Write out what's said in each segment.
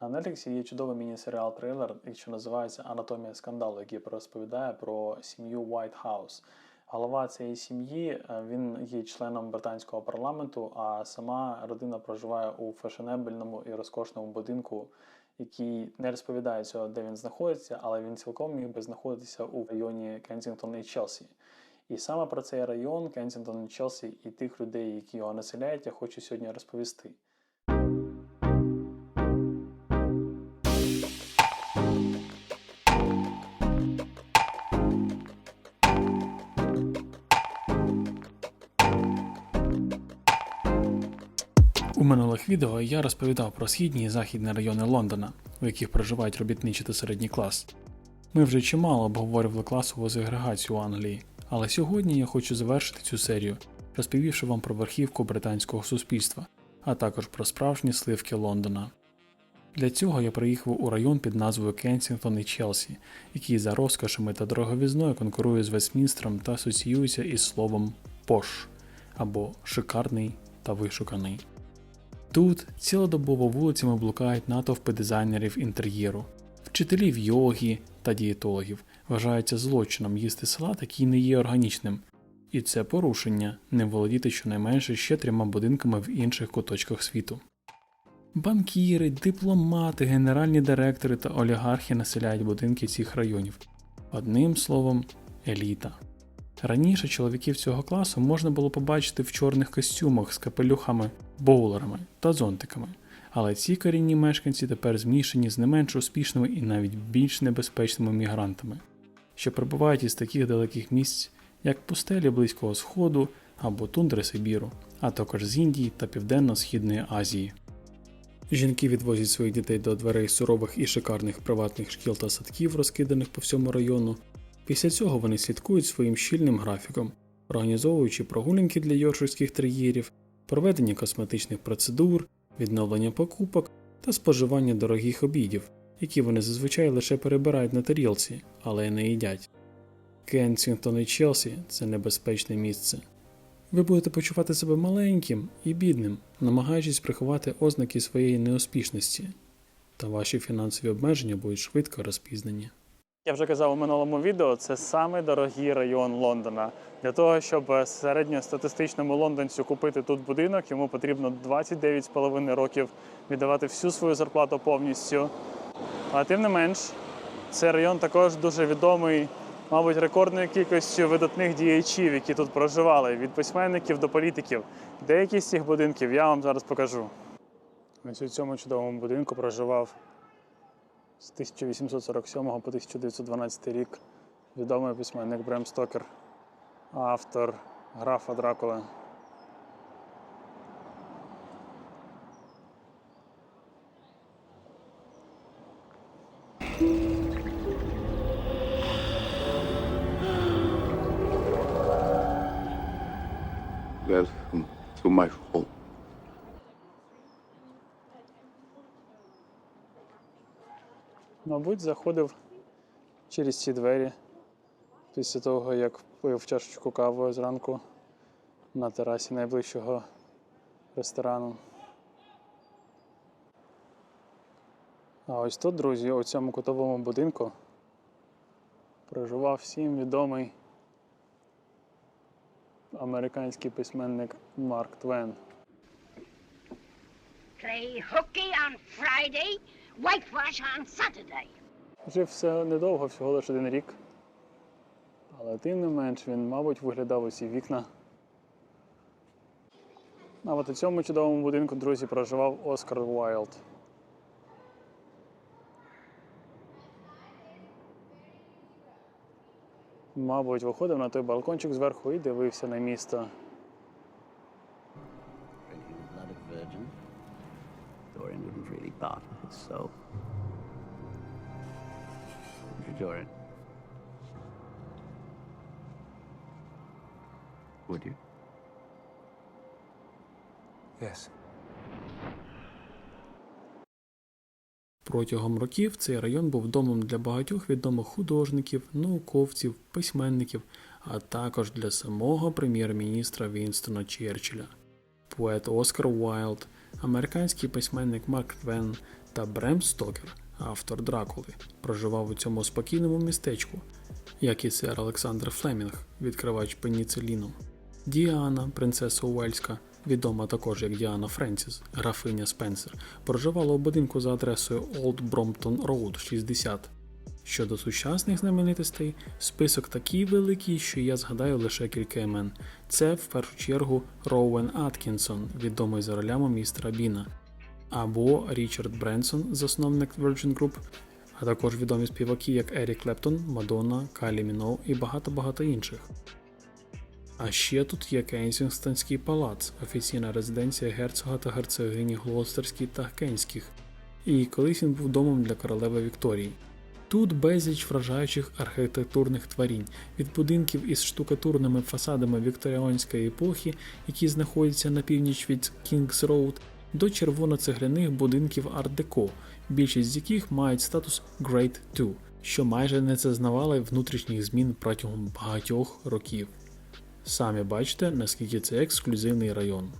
На Netflix є чудовий міні-серіал трейлер, що називається Анатомія скандалу, який розповідає про сім'ю White House. Голова цієї сім'ї е, він є членом британського парламенту, а сама родина проживає у фешенебельному і розкошному будинку, який не розповідає цього, де він знаходиться, але він цілком міг би знаходитися у районі Кенсінгтон і Челсі. І саме про цей район Кенсінгтон і Челсі і тих людей, які його населяють, я хочу сьогодні розповісти. Минулих відео я розповідав про східні і західні райони Лондона, у яких проживають робітничий та середній клас. Ми вже чимало обговорювали класову сегрегацію у Англії, але сьогодні я хочу завершити цю серію, розповівши вам про верхівку британського суспільства, а також про справжні сливки Лондона. Для цього я приїхав у район під назвою Кенсінгтон і Челсі, який за розкошами та дороговізною конкурує з Вестмінстером та асоціюється із словом пош або шикарний та вишуканий. Тут цілодобово вулицями блукають натовпи дизайнерів інтер'єру, вчителів йоги та дієтологів вважається злочином їсти салат, який не є органічним, і це порушення не володіти щонайменше ще трьома будинками в інших куточках світу. Банкіри, дипломати, генеральні директори та олігархи населяють будинки цих районів. Одним словом, еліта. Раніше чоловіків цього класу можна було побачити в чорних костюмах з капелюхами, боулерами та зонтиками, але ці корінні мешканці тепер змішані з не менш успішними і навіть більш небезпечними мігрантами, що прибувають із таких далеких місць, як пустелі Близького Сходу або тундри Сибіру, а також з Індії та Південно-Східної Азії. Жінки відвозять своїх дітей до дверей сурових і шикарних приватних шкіл та садків, розкиданих по всьому району. Після цього вони слідкують своїм щільним графіком, організовуючи прогулянки для йорширських тер'єрів, проведення косметичних процедур, відновлення покупок та споживання дорогих обідів, які вони зазвичай лише перебирають на тарілці, але не їдять. Кенсінгтон і Челсі це небезпечне місце. Ви будете почувати себе маленьким і бідним, намагаючись приховати ознаки своєї неуспішності, та ваші фінансові обмеження будуть швидко розпізнані. Я вже казав у минулому відео, це самий дорогий район Лондона. Для того, щоб середньостатистичному лондонцю купити тут будинок, йому потрібно 29,5 років віддавати всю свою зарплату повністю. А тим не менш, цей район також дуже відомий, мабуть, рекордною кількістю видатних діячів, які тут проживали, від письменників до політиків. Деякі з цих будинків я вам зараз покажу. Ось у цьому чудовому будинку проживав з 1847 по 1912 рік відомий письменник Брем Стокер, автор графа Дракула. Welcome my home. Мабуть, заходив через ці двері після того, як пив чашечку кави зранку на терасі найближчого ресторану. А ось тут, друзі, у цьому кутовому будинку проживав всім відомий американський письменник Марк Твен. Play hooky on Friday, whitewash on Saturday. Жив все недовго, всього лише один рік. Але тим не менш він, мабуть, виглядав усі вікна. А от у цьому чудовому будинку, друзі, проживав Оскар Уайлд. Мабуть, виходив на той балкончик зверху і дивився на місто. Would you, Dorian? Would you? Yes. Протягом років цей район був домом для багатьох відомих художників, науковців, письменників, а також для самого прем'єр-міністра Вінстона Черчилля. Поет Оскар Уайлд, американський письменник Марк Твен Та Брем Стокер, автор Дракули, проживав у цьому спокійному містечку, як і сер Олександр Флемінг, відкривач пеніциліну. Діана, принцеса Уельська, відома також як Діана Френсіс, графиня Спенсер, проживала у будинку за адресою Old Brompton Road 60. Щодо сучасних знаменитостей, список такий великий, що я згадаю лише кілька імен. Це в першу чергу Роуен Аткінсон, відомий за ролями містера Біна, або Річард Бренсон, засновник Virgin Group, а також відомі співаки, як Ерік Клептон, Мадонна, Калі Міноу і багато-багато інших. А ще тут є Кенсінгстонський палац, офіційна резиденція герцога та герцогині Глостерській та Кенських, і колись він був домом для королеви Вікторії. Тут безліч вражаючих архітектурних творінь від будинків із штукатурними фасадами вікторіанської епохи, які знаходяться на північ від Кінгс Роуд, до червоно-цегляних будинків арт-деко, більшість з яких мають статус Grade 2, що майже не зазнавали внутрішніх змін протягом багатьох років. Самі бачите, наскільки це ексклюзивний район.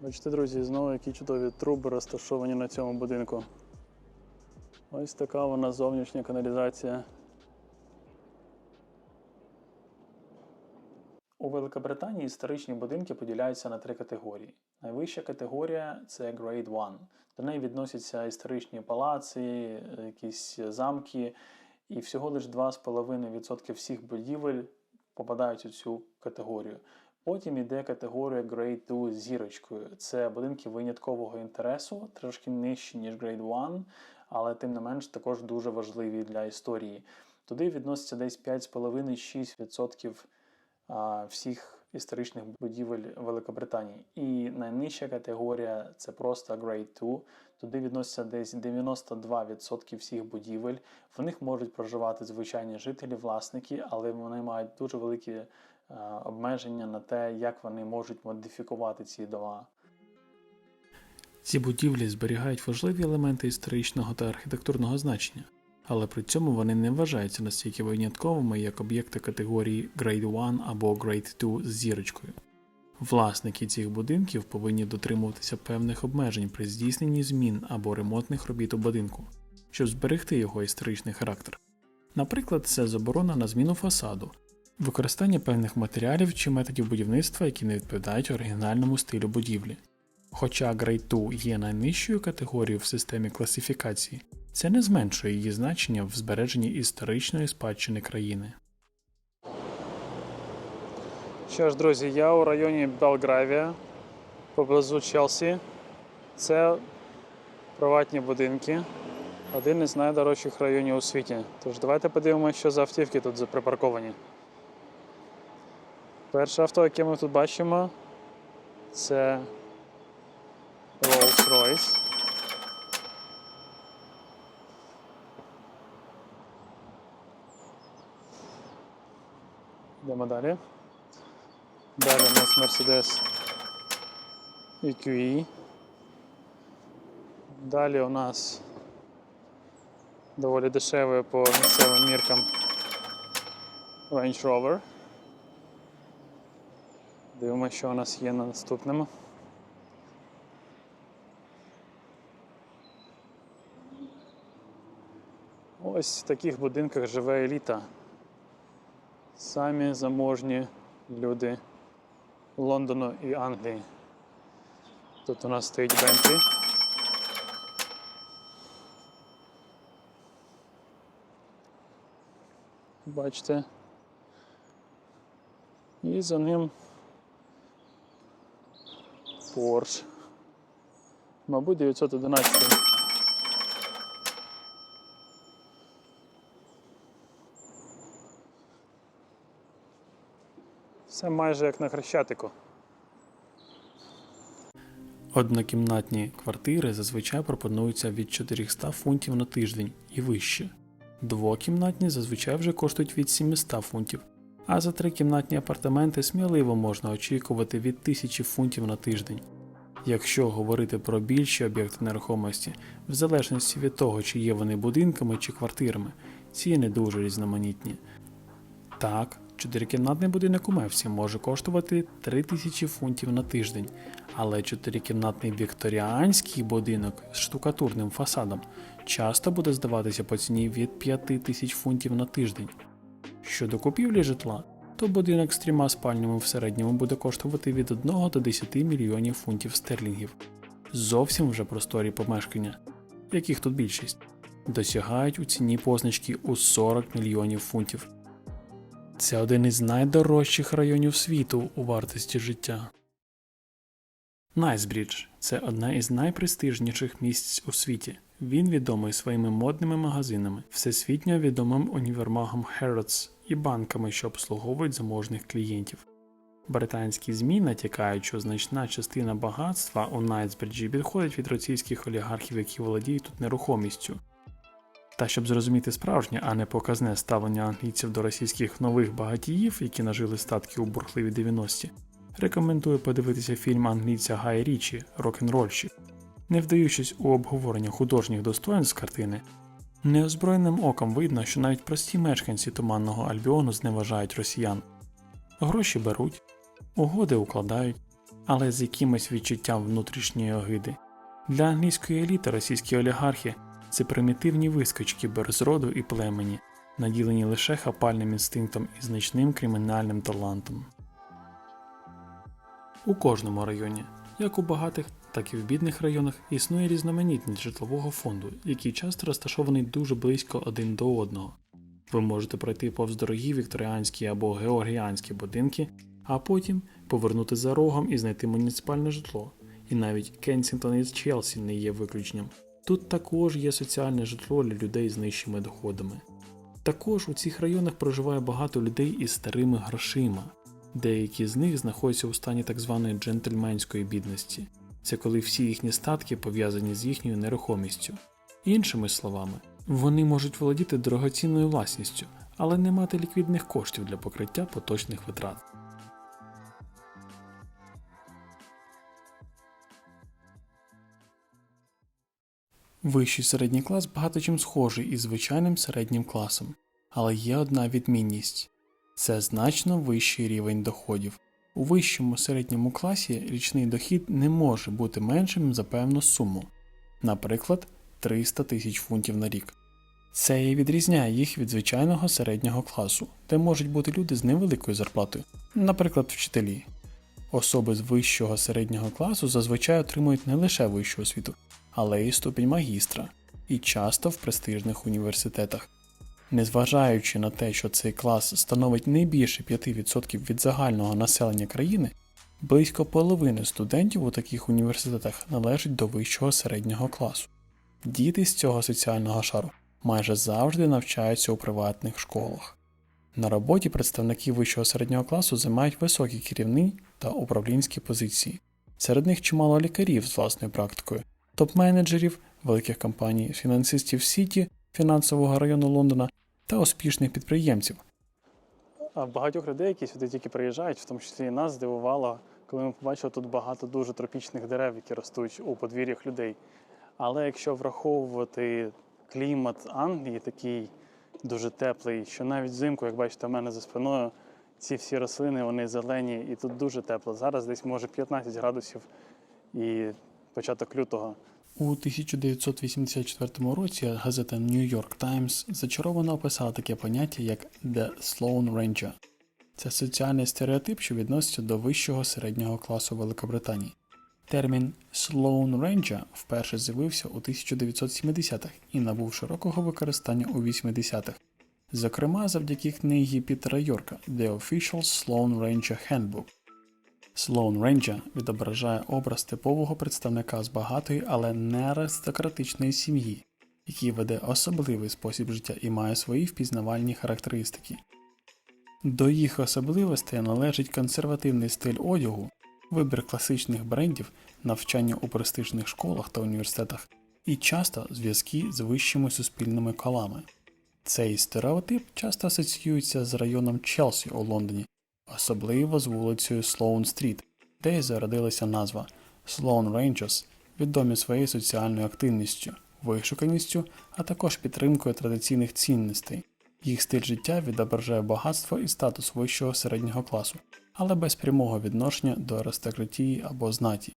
Бачите, друзі, знову які чудові труби розташовані на цьому будинку. Ось така вона зовнішня каналізація. У Великобританії історичні будинки поділяються на три категорії. Найвища категорія це Grade 1. До неї відносяться історичні палаци, якісь замки, і всього лише 2,5% всіх будівель попадають у цю категорію. Потім йде категорія Grade 2 з зірочкою. Це будинки виняткового інтересу, трошки нижчі, ніж Grade 1, але тим не менш також дуже важливі для історії. Туди відноситься десь 5,5-6% всіх історичних будівель Великобританії. І найнижча категорія це просто Grade 2. Туди відноситься десь 92% всіх будівель. В них можуть проживати звичайні жителі, власники, але вони мають дуже великі обмеження на те, як вони можуть модифікувати ці дома. Ці будівлі зберігають важливі елементи історичного та архітектурного значення, але при цьому вони не вважаються настільки винятковими, як об'єкти категорії Grade 1 або Grade 2 з зірочкою. Власники цих будинків повинні дотримуватися певних обмежень при здійсненні змін або ремонтних робіт у будинку, щоб зберегти його історичний характер. Наприклад, це заборона на зміну фасаду, використання певних матеріалів чи методів будівництва, які не відповідають оригінальному стилю будівлі. Хоча Grade 2 є найнижчою категорією в системі класифікації, це не зменшує її значення в збереженні історичної спадщини країни. Що ж, друзі, я у районі Белгравія, поблизу Челсі. Це приватні будинки, один із найдорожчих районів у світі. Тож давайте подивимося, що за автівки тут припарковані. Перше авто, яке ми тут бачимо, це Rolls-Royce. Йдемо далі. Далі у нас Mercedes EQE. Далі у нас доволі дешевий по місцевим міркам Range Rover. Дивимося, що у нас є на наступному. Ось в таких будинках живе еліта. Самі заможні люди Лондону і Англії. Тут у нас стоїть Бентлі. Бачите. І за ним Porsche. Мабуть, 911. Все майже як на Хрещатику. Однокімнатні квартири зазвичай пропонуються від 400 фунтів на тиждень і вище. Двокімнатні зазвичай вже коштують від 700 фунтів, а за трикімнатні апартаменти сміливо можна очікувати від 1000 фунтів на тиждень. Якщо говорити про більші об'єкти нерухомості, в залежності від того, чи є вони будинками чи квартирами, ціни дуже різноманітні. Так, Чотирикімнатний будинок у Мевсі може коштувати 3000 фунтів на тиждень, але чотирикімнатний вікторіанський будинок з штукатурним фасадом часто буде здаватися по ціні від 5000 фунтів на тиждень. Щодо купівлі житла, то будинок з трьома спальнями в середньому буде коштувати від 1 до 10 мільйонів фунтів стерлінгів. Зовсім вже просторі помешкання, яких тут більшість, досягають у ціні позначки у 40 мільйонів фунтів. Це один із найдорожчих районів світу у вартості життя. Найсбрідж це одне із найпрестижніших місць у світі. Він відомий своїми модними магазинами, всесвітньо відомим універмагом Harrods і банками, що обслуговують заможних клієнтів. Британські ЗМІ натякають, що значна частина багатства у Найтсбриджі відходить від російських олігархів, які володіють тут нерухомістю. Та щоб зрозуміти справжнє, а не показне ставлення англійців до російських нових багатіїв, які нажили статки у бурхливі 90-ті, рекомендую подивитися фільм англійця Гая Річі Рок-н-рольщик. Не вдаючись у обговорення художніх достоинств картини, неозброєним оком видно, що навіть прості мешканці туманного Альбіону зневажають росіян. Гроші беруть, угоди укладають, але з якимось відчуттям внутрішньої огиди. Для англійської еліти російські олігархи це примітивні вискочки без роду і племені, наділені лише хапальним інстинктом і значним кримінальним талантом. У кожному районі, як у багатих, так і в бідних районах, існує різноманітність житлового фонду, який часто розташований дуже близько один до одного. Ви можете пройти повз дорогі вікторіанські або георгіанські будинки, а потім повернути за рогом і знайти муніципальне житло. І навіть Кенсінгтон із Челсі не є виключенням. Тут також є соціальне житло для людей з нижчими доходами. Також у цих районах проживає багато людей із старими грошима. Деякі з них знаходяться у стані так званої джентльменської бідності. Це коли всі їхні статки пов'язані з їхньою нерухомістю. Іншими словами, вони можуть володіти дорогоцінною власністю, але не мати ліквідних коштів для покриття поточних витрат. Вищий середній клас багато чим схожий із звичайним середнім класом, але є одна відмінність це значно вищий рівень доходів. У вищому середньому класі річний дохід не може бути меншим за певну суму, наприклад, 300 тисяч фунтів на рік. Це і відрізняє їх від звичайного середнього класу, де можуть бути люди з невеликою зарплатою, наприклад, вчителі. Особи з вищого середнього класу зазвичай отримують не лише вищу освіту, але й ступінь магістра, і часто в престижних університетах. Незважаючи на те, що цей клас становить не більше 5% від загального населення країни, близько половини студентів у таких університетах належать до вищого середнього класу. Діти з цього соціального шару майже завжди навчаються у приватних школах. На роботі представники вищого середнього класу займають високі керівні та управлінські позиції. Серед них чимало лікарів з власною практикою, топ-менеджерів великих компаній, фінансистів Сіті, фінансового району Лондона та успішних підприємців. Багатьох людей, які сюди тільки приїжджають, в тому числі і нас здивувало, коли ми побачили тут багато дуже тропічних дерев, які ростуть у подвір'ях людей. Але якщо враховувати клімат Англії, такий дуже теплий, що навіть взимку, як бачите, в мене за спиною, ці всі рослини вони зелені і тут дуже тепло. Зараз десь може 15 градусів і початок лютого. У 1984 році газета New York Times зачаровано описала таке поняття як The Sloan Ranger. Це соціальний стереотип, що відноситься до вищого середнього класу Великобританії. Термін Sloan Ranger вперше з'явився у 1970-х і набув широкого використання у 80-х, зокрема завдяки книгі Пітера Йорка The Official Sloan Ranger Handbook. Sloan Ranger відображає образ типового представника з багатої, але не аристократичної сім'ї, який веде особливий спосіб життя і має свої впізнавальні характеристики. До їх особливостей належить консервативний стиль одягу, вибір класичних брендів, навчання у престижних школах та університетах і часто зв'язки з вищими суспільними колами. Цей стереотип часто асоціюється з районом Челсі у Лондоні, особливо з вулицею Слоун Стріт, де й зародилася назва Sloan Rangers, відомі своєю соціальною активністю, вишуканістю, а також підтримкою традиційних цінностей. Їх стиль життя відображає багатство і статус вищого середнього класу, але без прямого відношення до аристократії або знаті.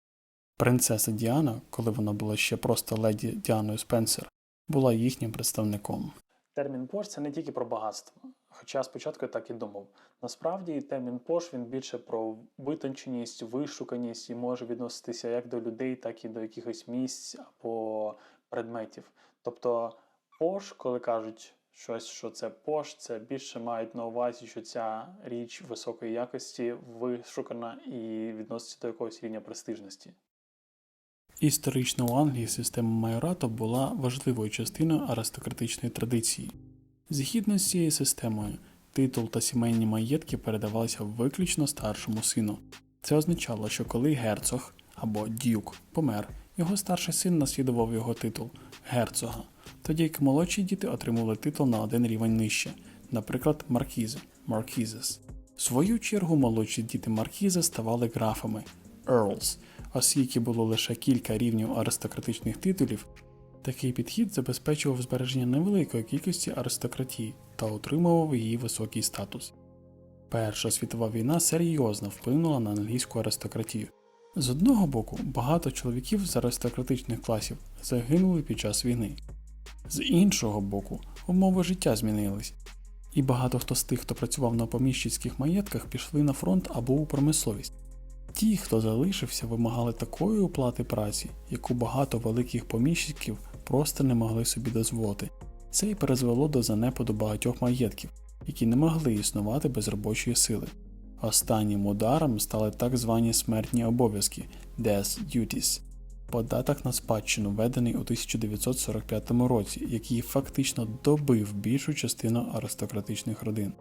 Принцеса Діана, коли вона була ще просто леді Діаною Спенсер, була їхнім представником. Термін пош це не тільки про багатство, хоча спочатку я так і думав. Насправді термін пош він більше про витонченість, вишуканість і може відноситися як до людей, так і до якихось місць або предметів. Тобто пош, коли кажуть щось, що це пош, це більше мають на увазі, що ця річ високої якості вишукана і відноситься до якогось рівня престижності. Історично у Англії система майорату була важливою частиною аристократичної традиції. Згідно з цією системою, титул та сімейні маєтки передавалися виключно старшому сину. Це означало, що коли герцог або дюк помер, його старший син наслідував його титул герцога, тоді як молодші діти отримували титул на один рівень нижче, наприклад, маркізи маркізес. В свою чергу молодші діти маркізи ставали графами earls, оскільки було лише кілька рівнів аристократичних титулів, такий підхід забезпечував збереження невеликої кількості аристократії та утримував її високий статус. Перша світова війна серйозно вплинула на англійську аристократію. З одного боку, багато чоловіків з аристократичних класів загинули під час війни, з іншого боку, умови життя змінились, і багато хто з тих, хто працював на поміщицьких маєтках, пішли на фронт або у промисловість. Ті, хто залишився, вимагали такої оплати праці, яку багато великих поміщиків просто не могли собі дозволити. Це й призвело до занепаду багатьох маєтків, які не могли існувати без робочої сили. Останнім ударом стали так звані смертні обов'язки Death Duties, податок на спадщину, введений у 1945 році, який фактично добив більшу частину аристократичних родин.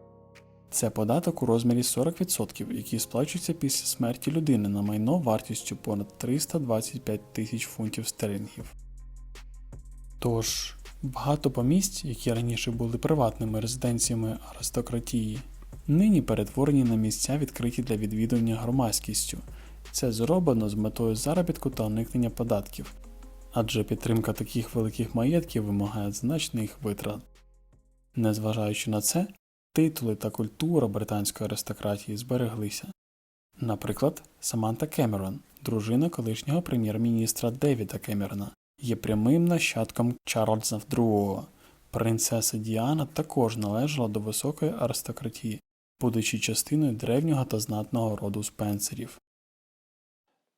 Це податок у розмірі 40%, який сплачується після смерті людини на майно вартістю понад 325 тисяч фунтів стерлінгів. Тож, багато помість, які раніше були приватними резиденціями аристократії, нині перетворені на місця, відкриті для відвідування громадськістю. Це зроблено з метою заробітку та уникнення податків, адже підтримка таких великих маєтків вимагає значних витрат. Незважаючи на це, титули та культура британської аристократії збереглися. Наприклад, Саманта Кемерон, дружина колишнього прем'єр-міністра Девіда Кемерона, є прямим нащадком Чарльза II. Принцеса Діана також належала до високої аристократії, будучи частиною древнього та знатного роду спенсерів.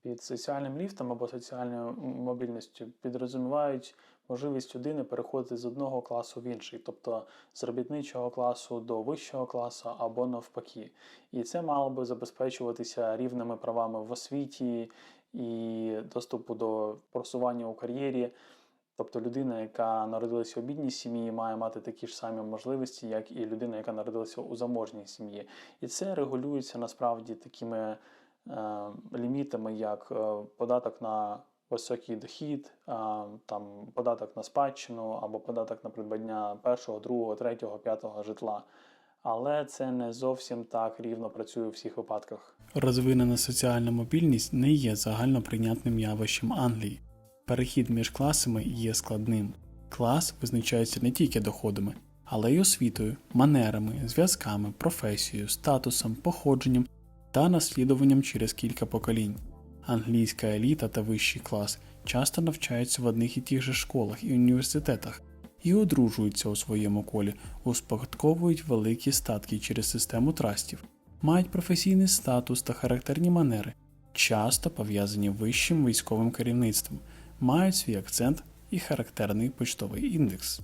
Під соціальним ліфтом або соціальною мобільністю підрозумівають можливість людини переходити з одного класу в інший, тобто з робітничого класу до вищого класу або навпаки. І це мало би забезпечуватися рівними правами в освіті і доступу до просування у кар'єрі. Тобто людина, яка народилася у бідній сім'ї, має мати такі ж самі можливості, як і людина, яка народилася у заможній сім'ї. І це регулюється насправді такими е, лімітами, як е, податок на високий дохід, там податок на спадщину або податок на придбання першого, другого, третього, п'ятого житла. Але це не зовсім так рівно працює у всіх випадках. Розвинена соціальна мобільність не є загально прийнятним явищем Англії. Перехід між класами є складним. Клас визначається не тільки доходами, але й освітою, манерами, зв'язками, професією, статусом, походженням та наслідуванням через кілька поколінь. Англійська еліта та вищий клас часто навчаються в одних і тих же школах і університетах і одружуються у своєму колі, успадковують великі статки через систему трастів, мають професійний статус та характерні манери, часто пов'язані вищим військовим керівництвом, мають свій акцент і характерний почтовий індекс.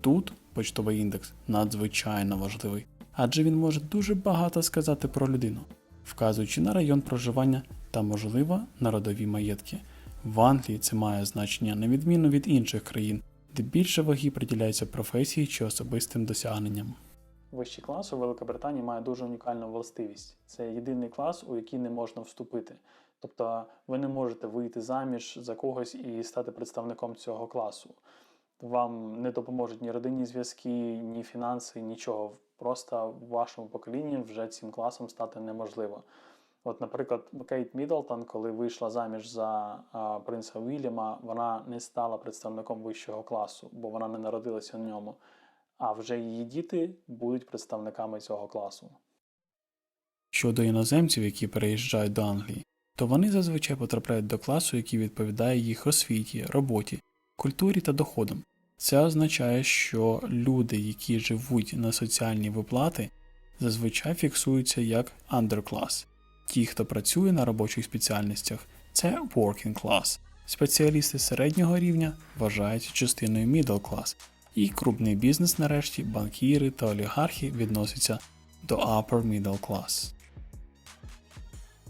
Тут почтовий індекс надзвичайно важливий, адже він може дуже багато сказати про людину, вказуючи на район проживання та, можливо, на родові маєтки. В Англії це має значення на відміну від інших країн, де більше ваги приділяється професії чи особистим досягненням. Вищий клас у Великобританії має дуже унікальну властивість. Це єдиний клас, у який не можна вступити. Тобто ви не можете вийти заміж за когось і стати представником цього класу. Вам не допоможуть ні родинні зв'язки, ні фінанси, нічого. Просто в вашому поколінні вже цим класом стати неможливо. От, наприклад, Кейт Міддлтон, коли вийшла заміж за а, принца Вільяма, вона не стала представником вищого класу, бо вона не народилася в ньому. а вже її діти будуть представниками цього класу. Щодо іноземців, які переїжджають до Англії, то вони зазвичай потрапляють до класу, який відповідає їх освіті, роботі, культурі та доходам. Це означає, що люди, які живуть на соціальні виплати, зазвичай фіксуються як underclass. Ті, хто працює на робочих спеціальностях, це working class. Спеціалісти середнього рівня вважаються частиною middle class, і крупний бізнес, нарешті, банкіри та олігархи відносяться до upper middle class.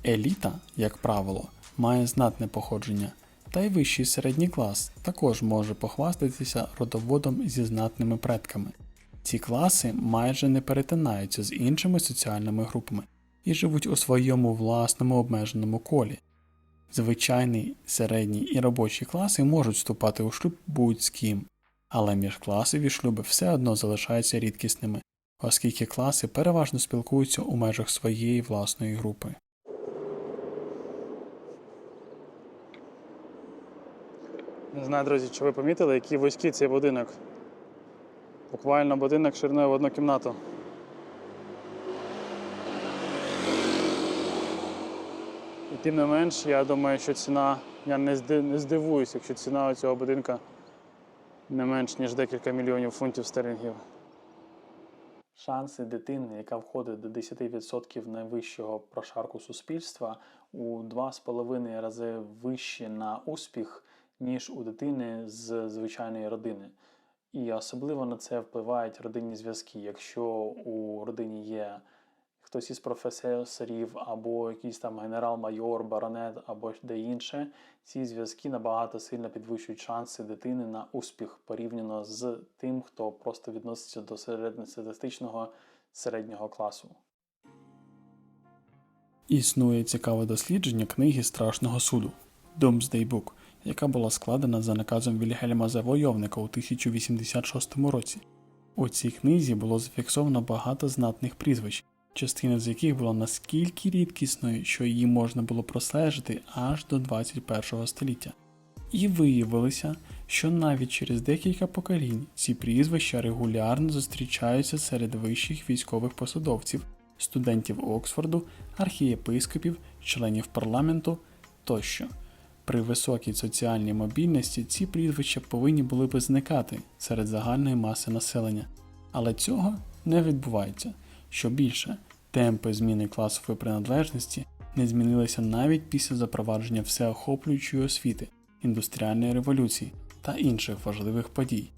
Еліта, як правило, має знатне походження, та й вищий середній клас також може похвастатися родоводом зі знатними предками. Ці класи майже не перетинаються з іншими соціальними групами і живуть у своєму власному обмеженому колі. Звичайний середній і робочі класи можуть вступати у шлюб будь з ким, але міжкласові шлюби все одно залишаються рідкісними, оскільки класи переважно спілкуються у межах своєї власної групи. Не знаю, друзі, чи ви помітили, який вузький цей будинок. Буквально будинок шириною в одну кімнату. Тим не менш, я думаю, що ціна, я не, зди, не здивуюсь, якщо ціна цього будинка не менш, ніж декілька мільйонів фунтів стерлінгів. Шанси дитини, яка входить до 10% найвищого прошарку суспільства, у 2,5 рази вищі на успіх, ніж у дитини з звичайної родини. І особливо на це впливають родинні зв'язки. Якщо у родині є хтось із професорів, або якийсь там генерал-майор, баронет, або де інше, ці зв'язки набагато сильно підвищують шанси дитини на успіх порівняно з тим, хто просто відноситься до середньостатистичного середнього класу. Існує цікаве дослідження книги Страшного суду Doomsday Book, яка була складена за наказом Вільгельма Завойовника у 1086 році. У цій книзі було зафіксовано багато знатних прізвищ, частина з яких була наскільки рідкісною, що її можна було простежити аж до 21 століття. І виявилося, що навіть через декілька поколінь ці прізвища регулярно зустрічаються серед вищих військових посадовців, студентів Оксфорду, архієпископів, членів парламенту тощо. При високій соціальній мобільності ці прізвища повинні були би зникати серед загальної маси населення, але цього не відбувається. Що більше, темпи зміни класової приналежності не змінилися навіть після запровадження всеохоплюючої освіти, індустріальної революції та інших важливих подій.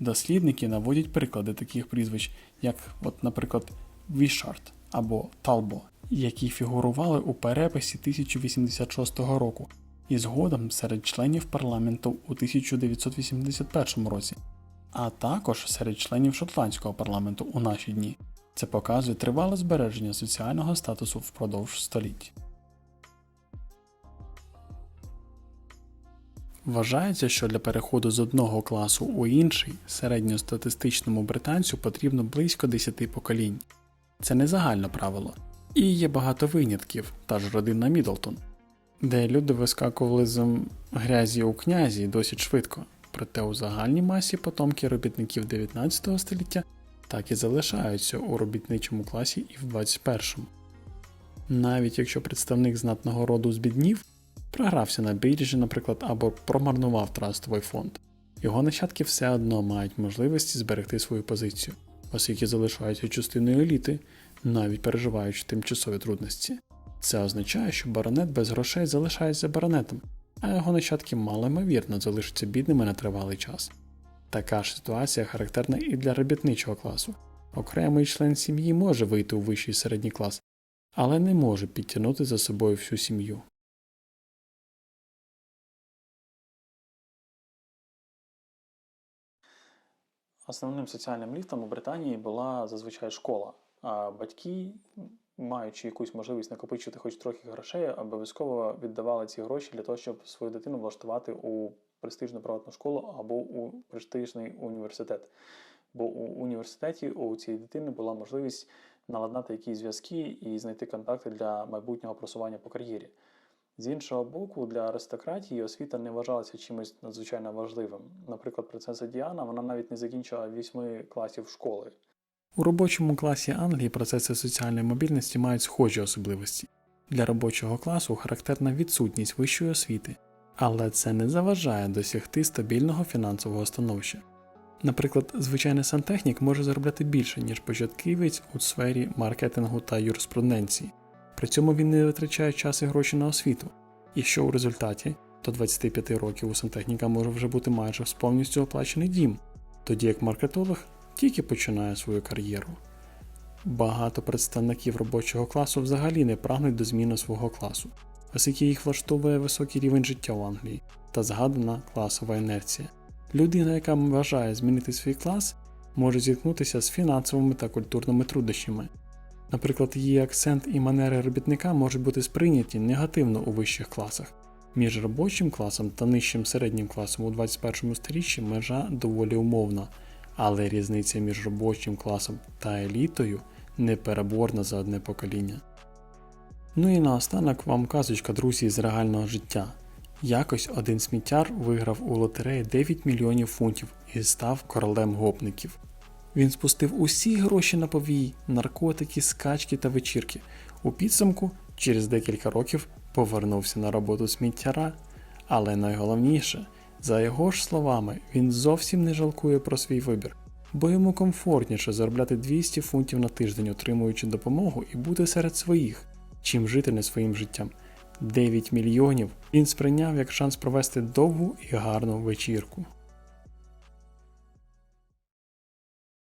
Дослідники наводять приклади таких прізвищ, як, от, наприклад, Вішард або Талбо, які фігурували у переписі 1086 року і згодом серед членів парламенту у 1981 році, а також серед членів шотландського парламенту у наші дні. Це показує тривале збереження соціального статусу впродовж століть. Вважається, що для переходу з одного класу у інший середньостатистичному британцю потрібно близько 10 поколінь. Це не загальне правило. І є багато винятків, та ж родина Мідлтон, де люди вискакували з грязі у князі досить швидко, проте у загальній масі потомки робітників 19 століття так і залишаються у робітничому класі і в 21-му. Навіть якщо представник знатного роду збіднів, програвся на біржі, наприклад, або промарнував трастовий фонд, його нащадки все одно мають можливості зберегти свою позицію, оскільки залишаються частиною еліти, навіть переживаючи тимчасові трудності. Це означає, що баронет без грошей залишається баронетом, а його нащадки малоймовірно залишаться бідними на тривалий час. Така ж ситуація характерна і для робітничого класу. Окремий член сім'ї може вийти у вищий середній клас, але не може підтягнути за собою всю сім'ю. Основним соціальним ліфтом у Британії була зазвичай школа, а батьки, маючи якусь можливість накопичити хоч трохи грошей, обов'язково віддавали ці гроші для того, щоб свою дитину влаштувати у престижну приватну школу або у престижний університет. Бо у університеті у цієї дитини була можливість наладнати якісь зв'язки і знайти контакти для майбутнього просування по кар'єрі. З іншого боку, для аристократії освіта не вважалася чимось надзвичайно важливим. Наприклад, принцеса Діана вона навіть не закінчила вісьми класів школи. У робочому класі Англії процеси соціальної мобільності мають схожі особливості. Для робочого класу характерна відсутність вищої освіти, але це не заважає досягти стабільного фінансового становища. Наприклад, звичайний сантехнік може заробляти більше, ніж початківець у сфері маркетингу та юриспруденції. При цьому він не витрачає час і гроші на освіту. І що у результаті до 25 років у сантехніка може вже бути майже повністю оплачений дім, тоді як маркетолог тільки починає свою кар'єру. Багато представників робочого класу взагалі не прагнуть до зміни свого класу, оскільки їх влаштовує високий рівень життя в Англії та згадана класова інерція. Людина, яка вважає змінити свій клас, може зіткнутися з фінансовими та культурними труднощами. Наприклад, її акцент і манери робітника можуть бути сприйняті негативно у вищих класах. Між робочим класом та нижчим середнім класом у 21 сторіччі межа доволі умовна, але різниця між робочим класом та елітою непереборна за одне покоління. Ну і наостанок вам казочка друзі з реального життя. Якось один сміттяр виграв у лотереї 9 мільйонів фунтів і став королем гопників. Він спустив усі гроші на повій, наркотики, скачки та вечірки. У підсумку, через декілька років, повернувся на роботу сміттяра. Але найголовніше, за його ж словами, він зовсім не жалкує про свій вибір, бо йому комфортніше заробляти 200 фунтів на тиждень, отримуючи допомогу і бути серед своїх, чим жити не своїм життям. 9 мільйонів він сприйняв як шанс провести довгу і гарну вечірку.